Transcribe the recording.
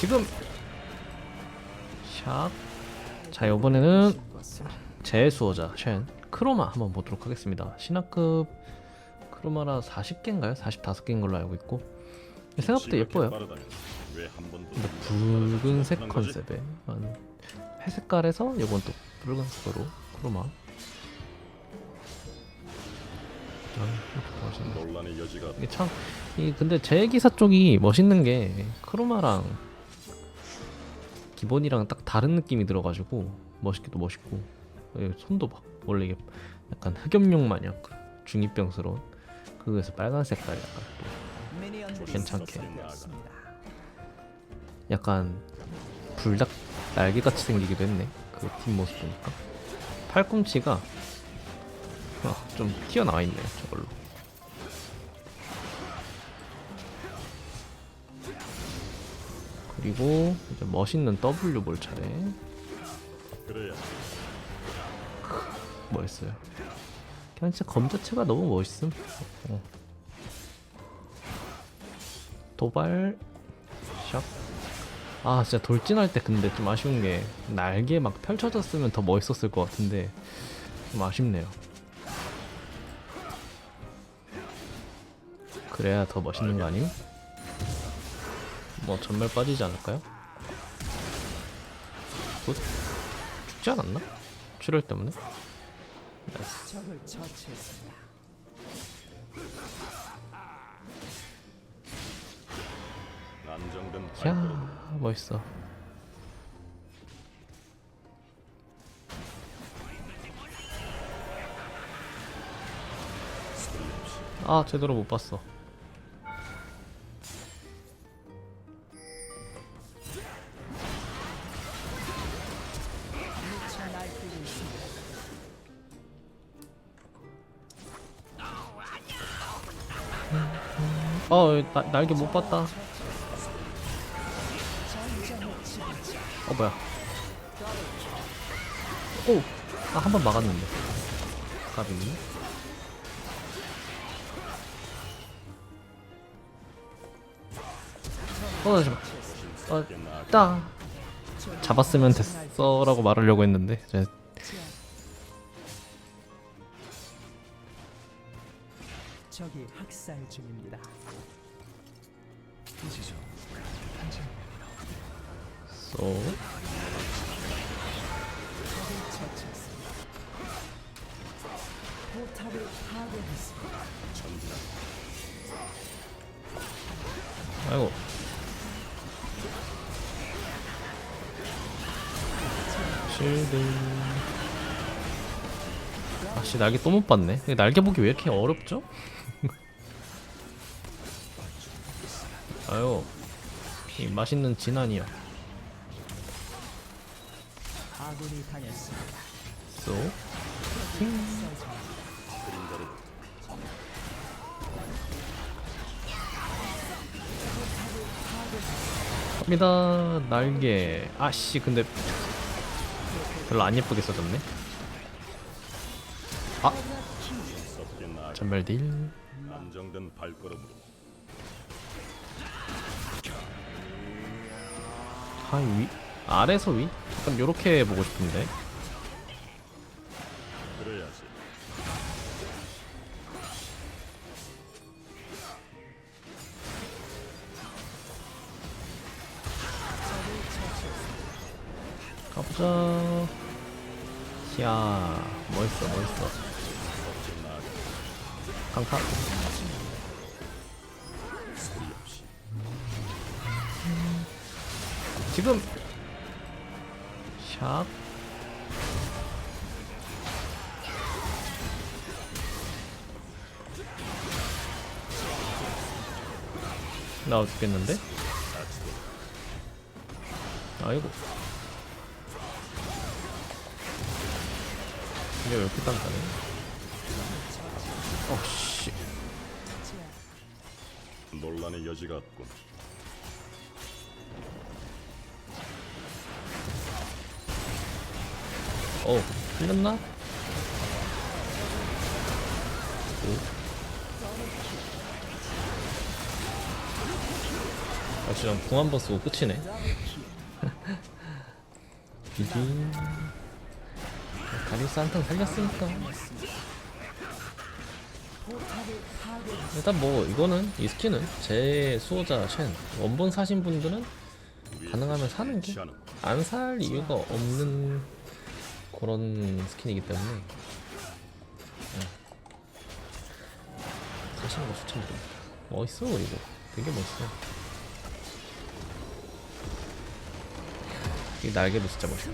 지금 샵. 자 이번에는 제 수호자 쉔 크로마 한번 보도록 하겠습니다. 신화급 크로마라 40개인가요? 45개인 걸로 알고 있고 생각보다 예뻐요. 근데 붉은색 컨셉에 한 회색깔에서 이건 또 붉은색으로 크로마. 이게 참, 이 근데 제 기사 쪽이 멋있는 게 크로마랑 기본이랑 딱 다른 느낌이 들어가지고 멋있기도 멋있고 예, 손도 봐. 원래 이게 약간 흑염룡 마냥 그 중이병스러운 그거에서 빨간 색깔 약간 또 괜찮게 약간 불닭 날개 같이 생기기도 했네. 그 뒷모습 보니까 팔꿈치가 아, 좀 튀어나와 있네요. 저걸로. 그리고 이제 멋있는 W 볼 차례 멋있어요. 그냥 진짜 검 자체가 너무 멋있음. 어. 도발 샥. 아 진짜 돌진할 때 근데 좀 아쉬운 게 날개 막 펼쳐졌으면 더 멋있었을 것 같은데 좀 아쉽네요. 그래야 더 멋있는 거 아님? 뭐 전멸 빠지지 않을까요? 굿. 죽지 않았나? 출혈 때문에? 나이스. 야 멋있어. 아 제대로 못 봤어. 어 나, 날개 못 봤다. 어 뭐야? 오, 아 한 번 막았는데. 어 잠깐. 어, 따. 잡았으면 됐어 라고 말하려고 했는데 적이 학살 중입니다. 쏘. 적을 처치했습니다. 포탑을 파괴했습니다. 아이고. 실드. 아씨 날개 또 못 봤네. 날개 보기 왜 이렇게 어렵죠? 아유, 이 맛있는. 아군이 당했습니다. 쏘. 갑니다. 날개. 아씨, 근데 별로 안 예쁘게 써졌네. 아, 섞여 나가 전멸 딜. 안정된 발걸음으로 하이 위? 아래서 위? 약간 요렇게 보고 싶은데. 그래야지 가보자. 이야, 멋있어, 멋있어. 강타. 지금 샵 나와 죽겠는데? 아이고 이게 왜 이렇게 단단해? 어씨 논란의 여지가 없군 어 틀렸나? 오. 지금 궁한 번 쓰고 끝이네. 비빔. 가리스 한탕 살렸으니까. 일단 뭐 이거는 이 스킨은 제 수호자 쉔 원본 사신 분들은 가능하면 사는 게 안 살 이유가 없는 그런 스킨이기 때문에 네. 사시는 거 추천드립니다. 멋있어 그리고 되게 멋있어. 이 날개도 진짜 멋있어.